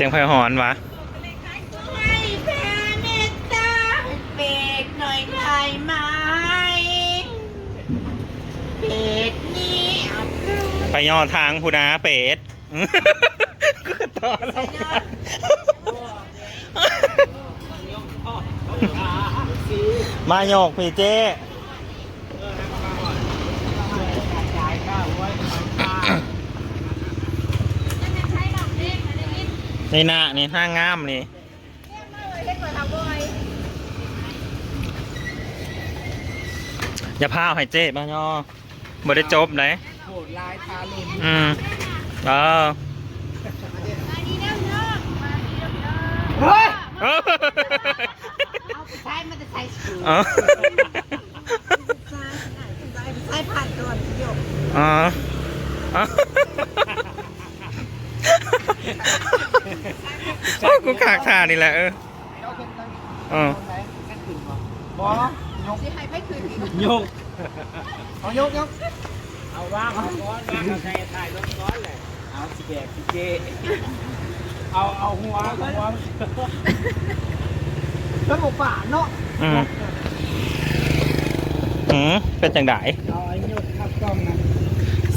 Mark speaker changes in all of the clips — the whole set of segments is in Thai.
Speaker 1: สียงไฟหอนวะ
Speaker 2: ไม่แพ้เมตตาเบรกหน่อยได้ไหมเบรกนี้เอา
Speaker 1: ไปย่อทางพูนาเป็ดก็ต่อแล้วมาโยกพี่เจ้ นี่หน้านี่หน้างามนี่อย่าพาเอาให้เจ๊บ้านย่อบ่ได้จบเลย
Speaker 3: โหดลายทารุณ
Speaker 1: อืมเออ
Speaker 2: เฮ้ย
Speaker 1: เออ
Speaker 2: เอาไปใช้มันจะใช้สูง
Speaker 1: เออ
Speaker 2: ใช้ผ่านก่อนโยก
Speaker 1: อ๋ออ๋อ โอ้ยกูขากท่านี่แหละเออ
Speaker 3: เอาขึ้นตั้ง
Speaker 1: เออ
Speaker 3: ไหนนั่นขึ้นบ่บ่ยก
Speaker 2: ที่ให้ไม่คืนอีก
Speaker 3: ยกเอายกยกเอาว่างเอาก้อนว่างเอาใส่ถ่ายรถก้อนเลยเอาสิแบกสิเจเอาเอาหัวหัวแล้วบอกป่าเนาะ
Speaker 1: อืมอืมเป็นจังได
Speaker 3: เอาไอ้ยกขับกล้องนะ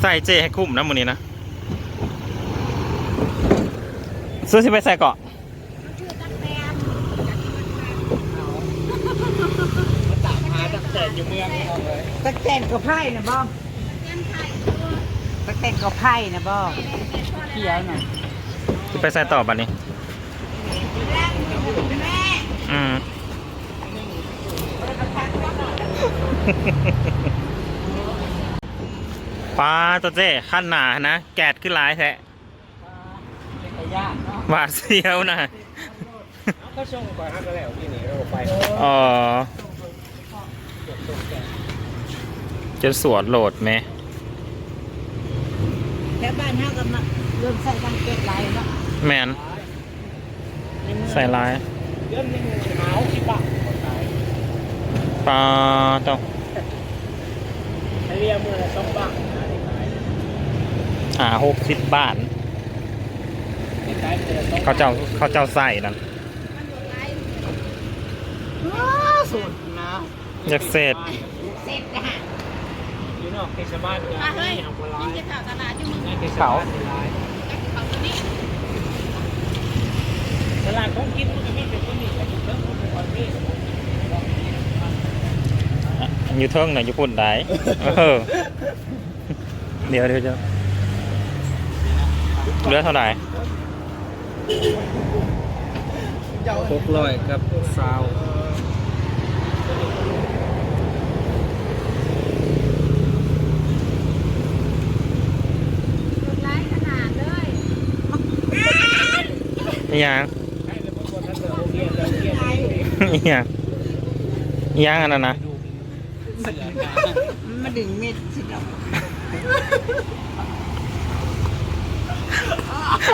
Speaker 1: ใส่เจให้คุ้มนะมือนี้นะ ซื้อสิไปใส่เกาะ
Speaker 3: ตามหาตั้งแต่อยู่เมืองเอาเลย
Speaker 2: ตะแกรงกับไพ่นะบ้องตะแกรงกับไพ่นะบ้อง
Speaker 3: เขียวหน่อย
Speaker 1: สิไปใส่ต่อบัดนี้
Speaker 2: แม่
Speaker 1: อืมปลาตัวเจ้ขั้นหนานะ แกดขึ้นหลายแท้
Speaker 3: เป็นขยะเนาะ
Speaker 1: หวาดเสียวนะ
Speaker 3: เขาส่งก่อนฮะก็แล้วพี่นี่เราไป
Speaker 1: อ๋อจะสวนโหลดไหม
Speaker 2: แถวบ้านเฮาก็มาเริ่มใส่กังเกงลายเนาะ
Speaker 1: แมนใส่ลาย
Speaker 3: เดือนหนึงหาวสิบบาทคนขาย
Speaker 1: ปลาต้อง
Speaker 3: ให้เรียกมือละสองบาทนะที่ขาย
Speaker 1: หาหกสิบบาท
Speaker 3: ที่ขายมือละสอง
Speaker 1: เขาเจ้าเขาเจ้าใส่นั่น
Speaker 3: สุดนะ
Speaker 1: อยากเสร็จ
Speaker 2: เสร็จนะฮะ
Speaker 3: อยู่นอกเทศบาลเนี่ยนี่เอาไปร้อย
Speaker 2: จะข่าวตลาดอยู่มึง
Speaker 3: ในเทศบาลเป็นร้อย
Speaker 2: เขาตัวนี้
Speaker 3: ตลาดของกินมันก็มีแต่ตัวนี้แต่อยู่เพิ่มมันเป็นคนนี้
Speaker 1: อยู่เทิงน่ะอยู่ปุ่นได้เออเดี๋ยวเดี๋ยวจะเหลือเท่าไหร่
Speaker 3: หกร้อยกับซาว
Speaker 2: ร้ายขนาดเลย
Speaker 1: อีหยัง
Speaker 3: ให้แล้วพวกคนนั้นเดินโรงเรียนเดินเรียน
Speaker 1: อีหยังอีหยังอันนั้นนะ
Speaker 2: มันมาดึงเม็ดสิเรา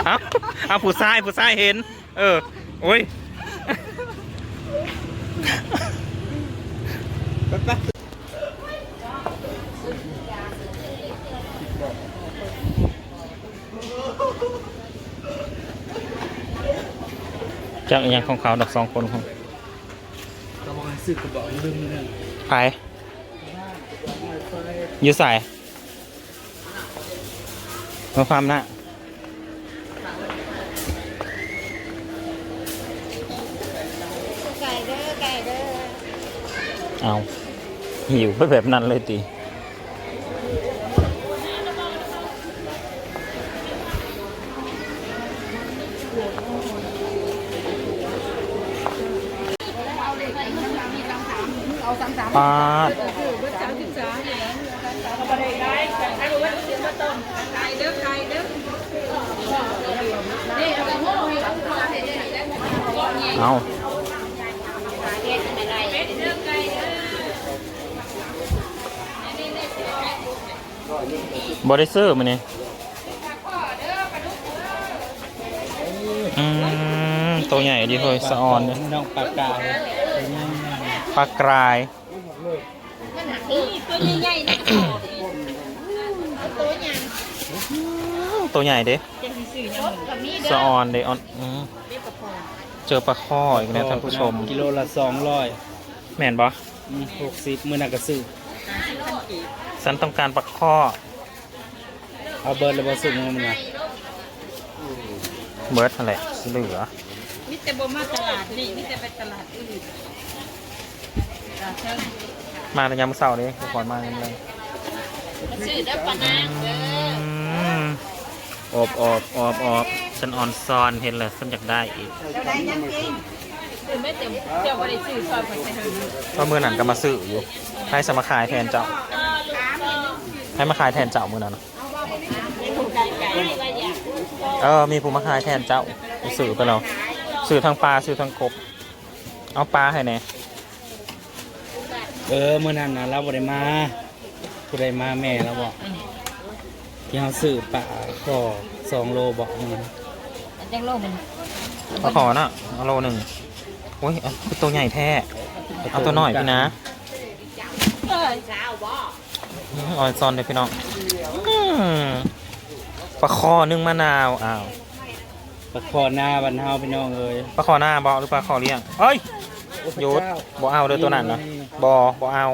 Speaker 1: เอา เอาผู้ชายผู้ชายเห็น เออ โอ้ยจากย่างของเขาดอกสองคนของ
Speaker 3: กระบอกซื้อกระบอกลืมนึง
Speaker 1: ไปอยู่ใส่มาความนะ
Speaker 2: ไก่เด้อไก่เด้อ
Speaker 1: เอาหิวไปแบบนั้นเลยตีปาดเอา บริเซอร์มันนี่อืมตัวใหญ่ดีเลยสะออนเนี่ย
Speaker 3: น้องปากกา
Speaker 1: ปลากราย
Speaker 2: นี่ตัวใหญ่ๆนะตัวใหญ่
Speaker 1: ตัวใหญ่เด้
Speaker 2: จะมีเซสื่อยังกับมีเด้
Speaker 1: สะ
Speaker 2: อ
Speaker 1: ออนเดออนอืม
Speaker 2: เรียกกับพอ
Speaker 1: เจอปลาข้ออีกแล้วท่านผู้ชม
Speaker 3: กิโลละสองร้อย
Speaker 1: แม่นบ่
Speaker 3: หกสิบมือนักกระซื้อ
Speaker 1: ฉันต้องการปลาข้อ
Speaker 3: เอาเบิร์ดแล้วบอสุกมันนะ
Speaker 1: เบิร์ดอะไรเหลือ
Speaker 2: มิแต่บ่มาตลาดนี่มิแต่ไปตลาดอื่นตลาดเชิง
Speaker 1: มาในยามมื้อเสาร์นี้ก่อนมากันเลย
Speaker 2: ซื้อเด้อปะนางเด้อ
Speaker 1: อืมอบอบอบอบฉันออนซอนเห็นเลยฉันอยากได้อีก
Speaker 2: เจ้าได้ยังจริงซื้อไม่เต็มเจ้าบ่ได้ซื้อซอยไปใส่เฮา
Speaker 1: เพราะมือนั้นก็มาซื้ออยู่ให้สมาขายแทนเจ้าให้มาขายแทนเจ้ามือนั้นน่ะ
Speaker 2: ถูกไก่ไก่ว่าอยาก
Speaker 1: เออมีผู้มาขายแทนเจ้าซื้อไปแล้วซื้อทั้งปลาซื้อทั้งกบ เอาปลาให้แหน่
Speaker 3: เออมือนั้นนะเราบริมาผู้ใดมาแม่เราบอกที่เขาซื้อปลาก็สองโลบอกมัน
Speaker 2: จังโลมัน
Speaker 1: ปลาขอน่ะเอาโลหนึ่งโอ้ยเอาคือตัวใหญ่แท้เอาตัวหน่อยพี่นะ
Speaker 2: เอ้ยเช้าบ่
Speaker 1: ออนซอนเลยพี่น้องอืม ปลาคอนึ่งมะนาวอ้าว
Speaker 3: ปลาคอหน้าบันเฮาพี่น้องเอ้ย
Speaker 1: ปลาคอหน้าบอหรือปลาคอเลี้ยงเอ้ยหยุดบอเอาเด้อตัวนั้นนะบอบอเอา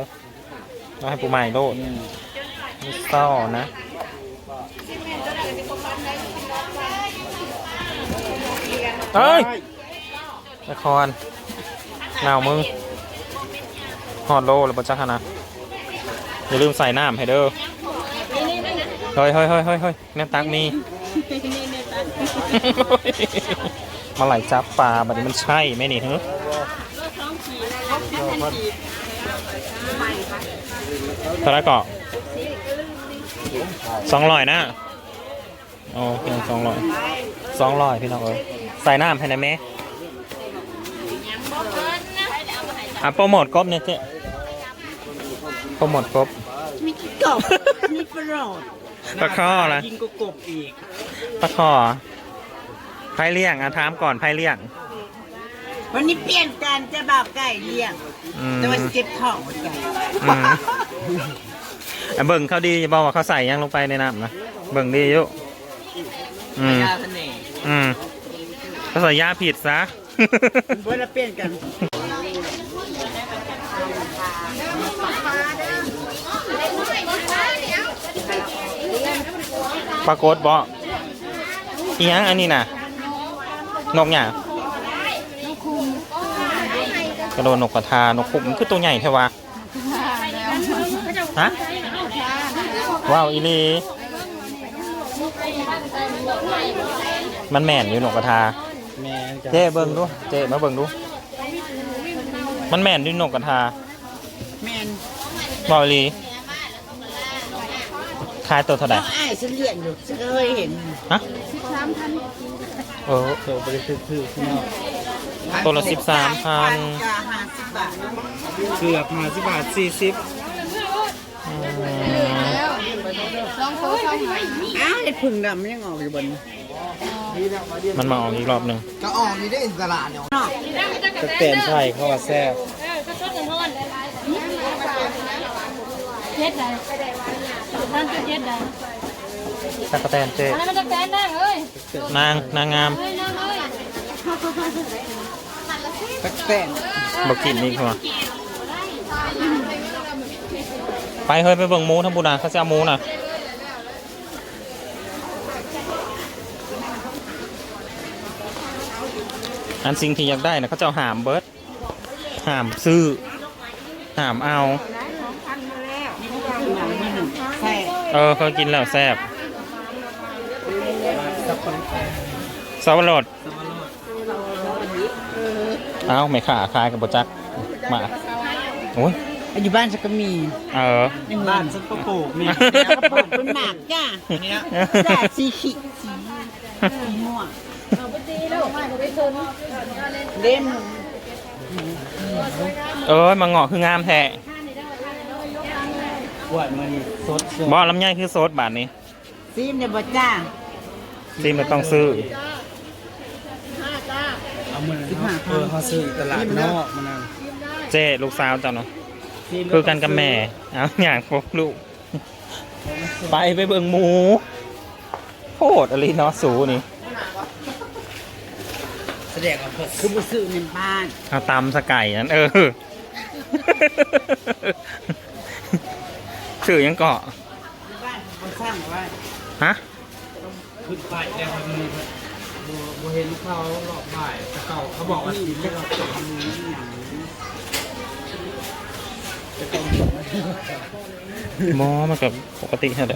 Speaker 1: ต้องให้ปูใหม่โลด
Speaker 3: อืม
Speaker 1: มิสซ่อนะเอ้ยละครหนาวมึงฮอดโลหรือปะจ๊ะนะอย่าลืมใส่น้ำให้เด้อ เฮ้ยเฮ้ยเฮ้ยเฮ้ยเฮ้ยแม่ตักมี มาไหลจับปลาบัดนี้มันใช่ไหมนี่เฮ้เท่าไหรเกาะสองร้อยนะโอ้เพียงสองร้อยสองร้อยพี่น้องเอ้ยใส่น้ำให้นะแม่อะโปรโมทกบเนี่ยเจ๊โปรโมทกบ
Speaker 2: มีกบมีประโยชน์
Speaker 1: ปลาข้อละ
Speaker 3: ยิงก็กบอีก
Speaker 1: ปลาคอไพ่เลี้ยงอะถามก่อนไพ่เลี้ยง
Speaker 2: วันนี้เปลี่ยนการจะบ่าวไก่เลี้ยง
Speaker 1: อืม
Speaker 2: แต่ว่าเจ็บท้องเหมือนกัน
Speaker 1: อืมอะเบิ่งเขาดีอย่าบอกว่าเขาใส่ยังลงไปในน้ำนะเบิ่งดีอยู่อืม
Speaker 2: ยาเสน่ห์
Speaker 1: อืมเขาใส่ยาผิดซะ
Speaker 2: เพื่อเปลี่ยนกัน
Speaker 1: ปรากฏบ่อีหยังอันนี้น่ะ นกหยังกระโดดนกกระทานกขุมนคือตัวใหญ่แท้วะฮะว้าวอีหลีมันแม่นอยู่นกกระทา
Speaker 3: แม่นจ้ะ
Speaker 1: เจ๊เบิ่งดูเจ๊มาเบิ่งดู มันแม่นด้วยนกกระทา
Speaker 2: แมน
Speaker 1: บอลี ขายตัวเท่าไหร่
Speaker 2: น้องอ้ายฉันเลี้ยงอยู่ฉันเคยเห็น
Speaker 1: ฮะเออ
Speaker 3: โตบริสุทธิ์คือพี่น้อง
Speaker 1: ตัวละ13,000
Speaker 2: กาห้าสิบบาท
Speaker 3: เกือบห้าสิบบาทสี่สิบ
Speaker 2: อ้าวไอ้พึ่งดำยังออกอยู่บน
Speaker 1: มันมาออกอีกรอบหนึ่ง
Speaker 2: ก็ออกอยู่ได้อิสระเนาะ
Speaker 3: ตะเตนไทยเขาว่าแซ่บ
Speaker 4: เจ็ดได้ท่านเจ็ดได้
Speaker 1: ตะกะแตนเจ๊
Speaker 4: อันนั้นมันจะแฟนได้เอ้ย
Speaker 1: นางนางงาม
Speaker 4: เฮ้ยน้องเอ้ย
Speaker 2: ตักแต่ง
Speaker 1: บอกกินนี่คือไปเฮ้ยไปเบิ่งหมูทั้งบุญนะเขาจะเอาหมูนะอันสิ่งที่อยากได้นะเขาจะเอาหามเบิร์ดหามซื้อหามเอา
Speaker 2: ใช่
Speaker 1: เออเคยกินแล้วแซ่บสับปะรดเอ้าไม่ขาคายกับบจักมาโอ้ย
Speaker 2: อยู่บ้านฉันก็มี
Speaker 1: เออ
Speaker 3: บ้านฉันก็ปลูกนี่
Speaker 2: กระปุกเป็นหมากจ้าจ้าสีขีสีสีม่วงเล่ม
Speaker 1: เอ้ยมาเงาะคืองามแท้
Speaker 3: ปวดมันสดสด
Speaker 1: บอลำไยคือโซดบาทนี้
Speaker 2: ซีมเนี่ยบ่จ้า
Speaker 1: ซีมันต้องซื้อ
Speaker 3: เอามันเออเขาซื้อตลาดนอกมันนั่ง
Speaker 1: เจ้ลูกสาวเจ้าเนาะคือกันกับแม่เอาอย่างพวกลูก ไปไปเบิ่งหมูโคตรอะไรเนาะสูนี่
Speaker 3: เด็กเอาคือมาซื้อในบ้าน
Speaker 1: เอาตำสไก่นั้นเออ สื่อยังเกาะ
Speaker 3: บ้านสร้างไว้
Speaker 1: ฮะ
Speaker 3: ขึ้นไปแล้วมันมีบัววเห็นเขาหลอกบ่ายแต่เก่าเขาบอกว่าสิไม่เราทำนี้อย่าง
Speaker 1: มอมันกับปกติใช่ไหม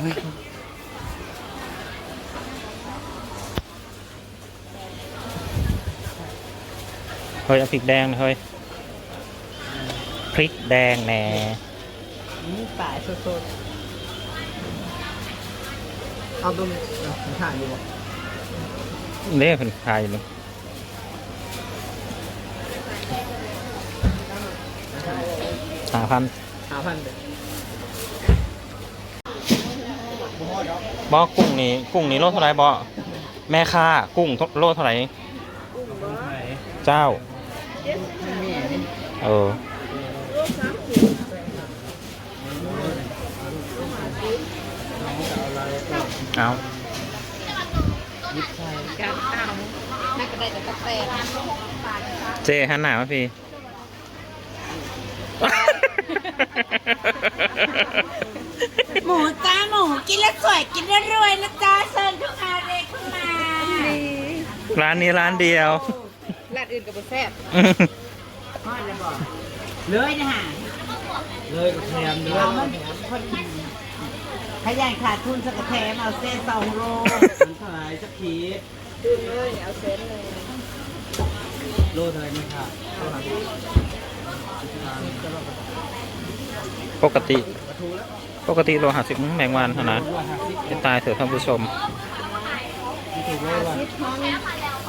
Speaker 1: เฮ้ยเอาพริกแดงเฮ้ยพริกแดงแหน่
Speaker 3: นี่ป่ายสดๆเอาตรงผมถ่ายอยู่บ่
Speaker 1: เล่เป็นใครเลยหาพัน
Speaker 3: หาพันเด็
Speaker 1: บอกกุ้งนี่กุ้งนี่โลเท่าไหรบอแม่ค่ากุ้งโลเท่าไหรเจ้าเออ เอา
Speaker 4: น่าจะได้แต่กาแฟ
Speaker 1: เจหันหน้ามาพี่
Speaker 2: หมูจ้าหมูกินแล้วสวยกินแล้วรวยนะจ้าเชิญทุกอาเรเข้ามา
Speaker 1: ร้านนี้ร้านเดียว
Speaker 4: ร้านอื่นกับแซ่บ
Speaker 2: ทอดแล้วบอกเลยนะฮะ
Speaker 3: เลยกับแคมเลย
Speaker 2: เอามันคน ขยันขาดทุนสักแถมเอาเส้นสองโล
Speaker 3: มันเท่าไหร่สักขีด
Speaker 4: ตื่นเลยเอาเส้นเลย
Speaker 3: โลเท่าไหร่นี่ค่ะเท่าไหร่
Speaker 1: ปกติ ปกติโลหะสิบแมงวันเท่านะจะตายเถอะท่านผู้ชม
Speaker 3: ถูกโลละ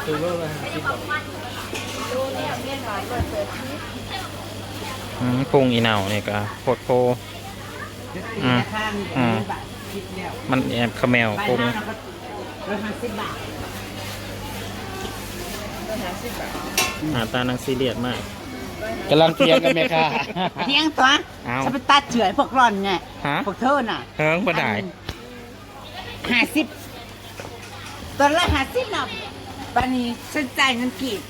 Speaker 3: ถูกโลละห้าสิบบาท
Speaker 1: อืมกุ้งอีเหนาเนี่ยก็โคตรโพ อืม
Speaker 2: ข้าง
Speaker 1: อืม
Speaker 2: บาทคิดแล้ว
Speaker 1: มันแอบเขมว
Speaker 2: ใบ
Speaker 1: กุ้ง
Speaker 2: หน้าเราก็ร้อยห้าสิบบาท
Speaker 1: หน้าตานางซีเรียสมาก
Speaker 3: กำลังเทียงกันไหมค่ะ
Speaker 2: เที่ยงตัว
Speaker 1: เอา
Speaker 2: ฉันไปตัดเฉือยพวกร่อนไง
Speaker 1: ฮะ
Speaker 2: พวกเธอน่ะ
Speaker 1: เฮิงบ่ได้
Speaker 2: ห้าสิบตอนละห้าสิบน่ะปันนี้ฉันจ่ายเงินกีด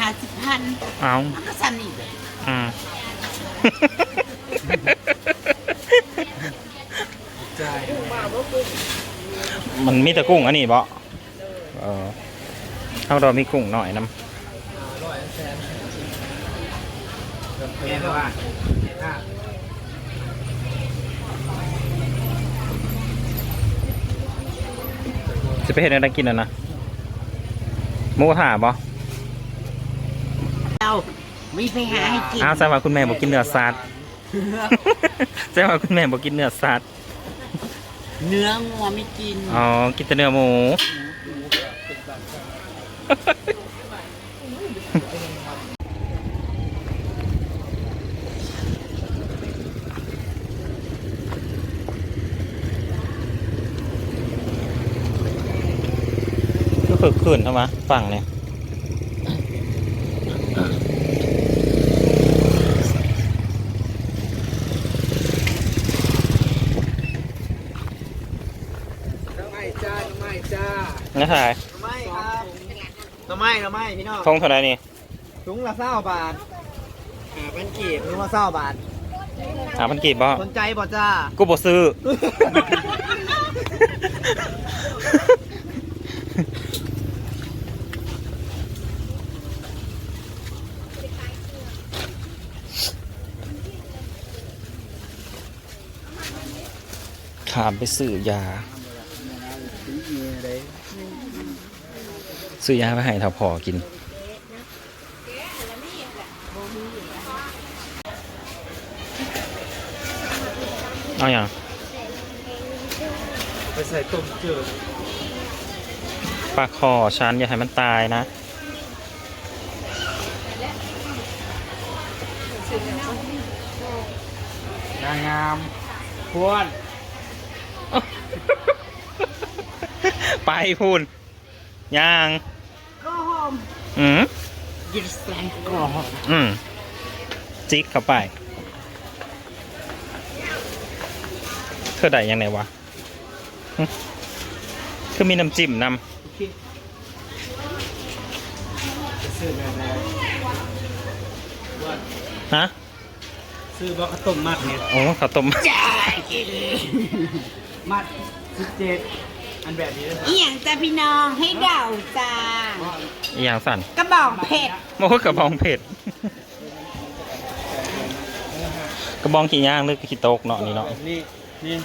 Speaker 2: ห้าสิบพัน
Speaker 1: เอา
Speaker 2: มันก็สั่นอีก
Speaker 1: อ่า
Speaker 3: ใช่
Speaker 1: มันมีแต่กุ้งอันนี้บ่เออเอาเรามีกุ้งหน่อยน้
Speaker 3: แม่บอกว่าอะำ
Speaker 1: จะไปเห็นอะไรกินอะนะหมูถ่าบ่
Speaker 2: เรามีไปหาให้กิน
Speaker 1: อ้าวแสดงว่าคุณแม่บอกกินเนื้อสัตว์ แสดงว่าคุณแม่บอกกินเนื้อสัตว์
Speaker 2: เนื้องัวไม่กิน
Speaker 1: อ๋อ กินแต่เนื้อหมู ก็คือขึ้นใช่ไหมฝั่งเนี่ย
Speaker 3: น้ำไม้จ้าน้ำไม้จ้า
Speaker 1: นะถ่าย
Speaker 3: น้ำไม้ครับน้ำไม้น้ำไม้พี่น้อง
Speaker 1: ทงเท่าไหรนี่
Speaker 3: ถุงละเศร้าบาทหาพันกีบถุงละเศร้าบาท
Speaker 1: หาพันกีบบ่
Speaker 3: สนใจบ่จ้า
Speaker 1: กูบ่ซื้อขามไปซื้อยา ซื้อยาไปให้เท่าพอกินเอาอย่าง
Speaker 3: ไปใส่ต้มเจือ
Speaker 1: ปลาคอฉันอย่าให้มันตายนะ
Speaker 3: นางงามควร
Speaker 1: ไปพูนย่าง
Speaker 2: ก็หอ ม
Speaker 1: อืม
Speaker 2: ยินแสงกรอบ
Speaker 1: อืมจิกเข้าไปเธอได้ยังไงวะหึคือมีน้ำจิ้มนำ
Speaker 3: ซื้อแบบไหนว่า
Speaker 1: ฮะ
Speaker 3: ซื้อบอกข้าวต้มมัดเนี่ย
Speaker 1: โอ้ข้าวต้ม
Speaker 3: มัดสิบเจ็ด อันแบบนี้เลย
Speaker 2: อีหยังจ้าพี่น้องให้เดาจ้า
Speaker 1: อหย่างสั่น
Speaker 2: กระบอกเผ็ด
Speaker 1: โอ้กระบองเผ็ด กระบองขี้ย่างหรือขี้โตกเนาะนี่เนาะ
Speaker 3: นี่นี่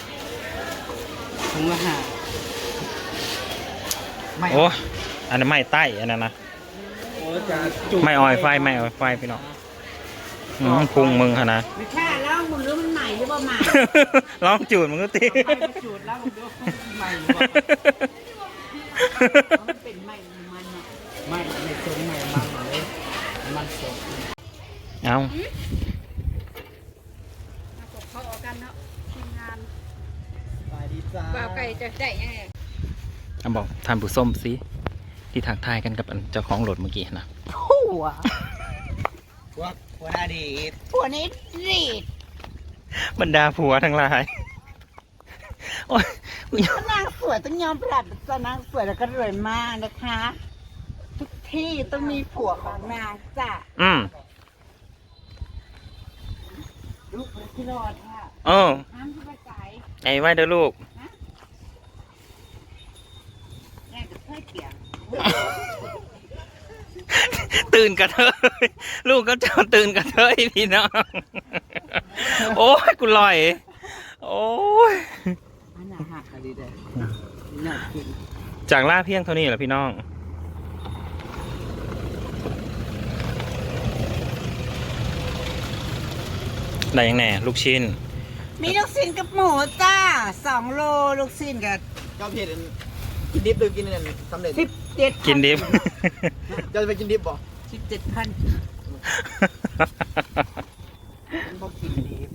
Speaker 3: ถุงละห้าไม่
Speaker 1: โอ้อันนั้นไม่ใต้อันนั้นนะ
Speaker 3: โอ้จะจุ่
Speaker 1: ไม่ออยไฟไม่ออยไฟพี่เนาะอืมพุงมึงฮะนะ
Speaker 2: ไม่ใช่แล้วมึงรู้มันใหม่หรือเปล่าใหม่
Speaker 1: ลองจูดมึงก็ตี
Speaker 3: ไม่ไปจุดแล้วผมดูใหม่หรือเปล่า
Speaker 2: มันเป็นใหม่มันอะ
Speaker 3: ไม่ไม่ทรงใหม่มันเลยมันสด
Speaker 1: เอา
Speaker 4: เขาออกกันเนาะทีมงาน
Speaker 3: ไปดีจ้า
Speaker 4: บ่าวไก่จะได้ยังไง
Speaker 1: เอาบอกทานผู้ส้มสิที่ทักทายกันกับอันเจ้าของรถเมื่อกี้นะ
Speaker 2: ผัว
Speaker 3: พวกหัวหน้าดี
Speaker 2: ผัวนี้รีด
Speaker 1: บรรดาผัวทั้งหลาย โอ้ยกูยอม
Speaker 2: นางสวยต้องยอมรับจ้านางสวยแล้วก็รวยมากนะคะ ทุกที่ต้องมีผัวของนางจ้ะ
Speaker 1: อืม
Speaker 2: ลูกพี่รอดค่ะ
Speaker 1: เออ
Speaker 2: ห้ามที่ประใจ
Speaker 1: ไอ้ไว้เด้อลูก
Speaker 2: แม่จะเพื่อเกี่ยง
Speaker 1: ตื่นกระเทยลูกก็จะตื่นกระเทยพี่น้อง โอ้ยกูลอย โอ้ย
Speaker 2: อันน่ะหักอะดีเด้อน่ากิน
Speaker 1: จากล่าเพียงเท่านี้แหละพี่น้องได้ยังแน่ลูกชิ้น
Speaker 2: มีลูกชิ้นกับหมูจ้าสองโลลูกชิ้นกับ
Speaker 3: เจ้าเพียรกินดิบหรือกินเนี่ยสำเร็จ
Speaker 2: สิบเจ็ด
Speaker 1: กินดิบ
Speaker 3: เจ้าจะไปกินดิบบ่
Speaker 2: สิบเจ็ดพัน มันบอกกินดี